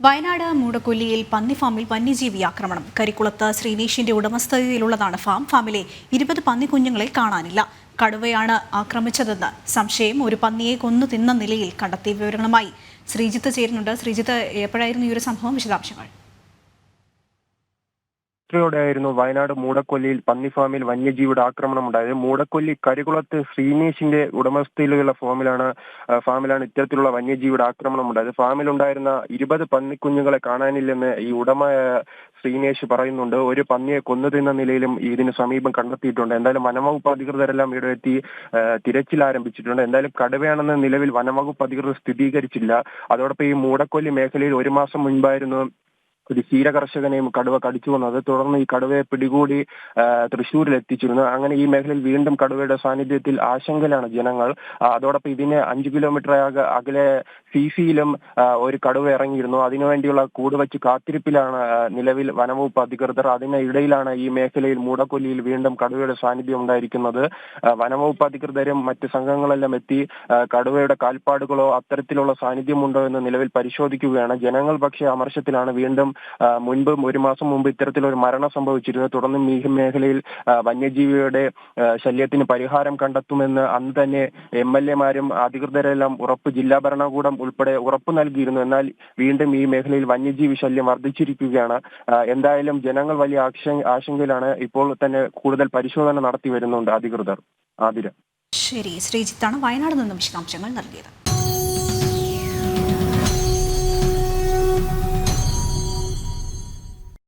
വയനാട് മൂടക്കൊല്ലിയിൽ പന്നി ഫാമിൽ വന്യജീവി ആക്രമണം. കരിക്കുളത്ത് ശ്രീനീഷിന്റെ ഉടമസ്ഥതയിലുള്ളതാണ് ഫാം. ഫാമിലെ ഇരുപത് പന്നി കുഞ്ഞുങ്ങളെ കാണാനില്ല. കടുവയാണ് ആക്രമിച്ചതെന്ന് സംശയം. ഒരു പന്നിയെ കൊന്നു തിന്ന നിലയിൽ കണ്ടെത്തിയ വിവരങ്ങളുമായി ശ്രീജിത്ത് ചേരുന്നുണ്ട്. ശ്രീജിത്ത് എപ്പോഴായിരുന്നു ഈ ഒരു സംഭവം? വിശദാംശങ്ങൾ. രാത്രിയോടെയായിരുന്നു വയനാട് മൂടക്കൊല്ലിയിൽ പന്നിഫാമിൽ വന്യജീവിയുടെ ആക്രമണം ഉണ്ടായത്. മൂടക്കൊല്ലി കരികുളത്ത് ശ്രീനേഷിന്റെ ഉടമസ്ഥയിലുള്ള ഫാമിലാണ് ഫാമിലാണ് ഇത്തരത്തിലുള്ള വന്യജീവിയുടെ ആക്രമണം ഉണ്ടായത്. ഫാമിലുണ്ടായിരുന്ന ഇരുപത് പന്നിക്കുഞ്ഞുങ്ങളെ കാണാനില്ലെന്ന് ഈ ഉടമ ശ്രീനേഷ് പറയുന്നുണ്ട്. ഒരു പന്നിയെ കൊന്നു തിന്ന നിലയിലും ഇതിന് സമീപം കണ്ടെത്തിയിട്ടുണ്ട്. എന്തായാലും വനംവകുപ്പ് അധികൃതരെല്ലാം ഇവിടെ എത്തി തിരച്ചിൽ ആരംഭിച്ചിട്ടുണ്ട്. എന്തായാലും കടുവയാണെന്ന് നിലവിൽ വനംവകുപ്പ് അധികൃതർ സ്ഥിരീകരിച്ചില്ല. അതോടൊപ്പം ഈ മൂടക്കൊല്ലി മേഖലയിൽ ഒരു മാസം മുൻപായിരുന്നു ഒരു ക്ഷീര കർഷകനെയും കടുവ കടിച്ചു വന്നത് തുടർന്ന് ഈ കടുവയെ പിടികൂടി തൃശ്ശൂരിൽ എത്തിച്ചിരുന്നു അങ്ങനെ ഈ മേഖലയിൽ വീണ്ടും കടുവയുടെ സാന്നിധ്യത്തിൽ ആശങ്കയിലാണ് ജനങ്ങൾ. അതോടൊപ്പം ഇതിന് അഞ്ചു കിലോമീറ്റർ അകലെ അകലെ സിസിയിലും ഒരു കടുവ ഇറങ്ങിയിരുന്നു. അതിനുവേണ്ടിയുള്ള കൂട് വെച്ച് കാത്തിരിപ്പിലാണ് നിലവിൽ വനംവകുപ്പ് അധികൃതർ. അതിനിടയിലാണ് ഈ മേഖലയിൽ മൂടക്കൊല്ലിയിൽ വീണ്ടും കടുവയുടെ സാന്നിധ്യം ഉണ്ടായിരിക്കുന്നത്. വനംവകുപ്പ് അധികൃതരും മറ്റ് സംഘങ്ങളെല്ലാം എത്തി കടുവയുടെ കാൽപ്പാടുകളോ അത്തരത്തിലുള്ള സാന്നിധ്യമുണ്ടോ എന്ന് നിലവിൽ പരിശോധിക്കുകയാണ്. ജനങ്ങൾ പക്ഷേ അമർഷത്തിലാണ്. വീണ്ടും മുൻപും ഒരു മാസം മുമ്പ് ഇത്തരത്തിലൊരു മരണം സംഭവിച്ചിരുന്നു. തുടർന്ന് ഈ മേഖലയിൽ വന്യജീവിയുടെ ശല്യത്തിന് പരിഹാരം കണ്ടെത്തുമെന്ന് അന്ന് തന്നെ എം എൽ എമാരും അധികൃതരെല്ലാം ഉറപ്പ് ജില്ലാ ഭരണകൂടം ഉൾപ്പെടെ ഉറപ്പ് നൽകിയിരുന്നു. എന്നാൽ വീണ്ടും ഈ മേഖലയിൽ വന്യജീവി ശല്യം വർദ്ധിച്ചിരിക്കുകയാണ്. എന്തായാലും ജനങ്ങൾ വലിയ ആശങ്കയിലാണ്. ഇപ്പോൾ തന്നെ കൂടുതൽ പരിശോധന നടത്തി വരുന്നുണ്ട് അധികൃതർ. ആതിര. ശരി ശ്രീജിത്താണ് വയനാട് നിന്നും വിശദാംശങ്ങൾ നൽകിയത്.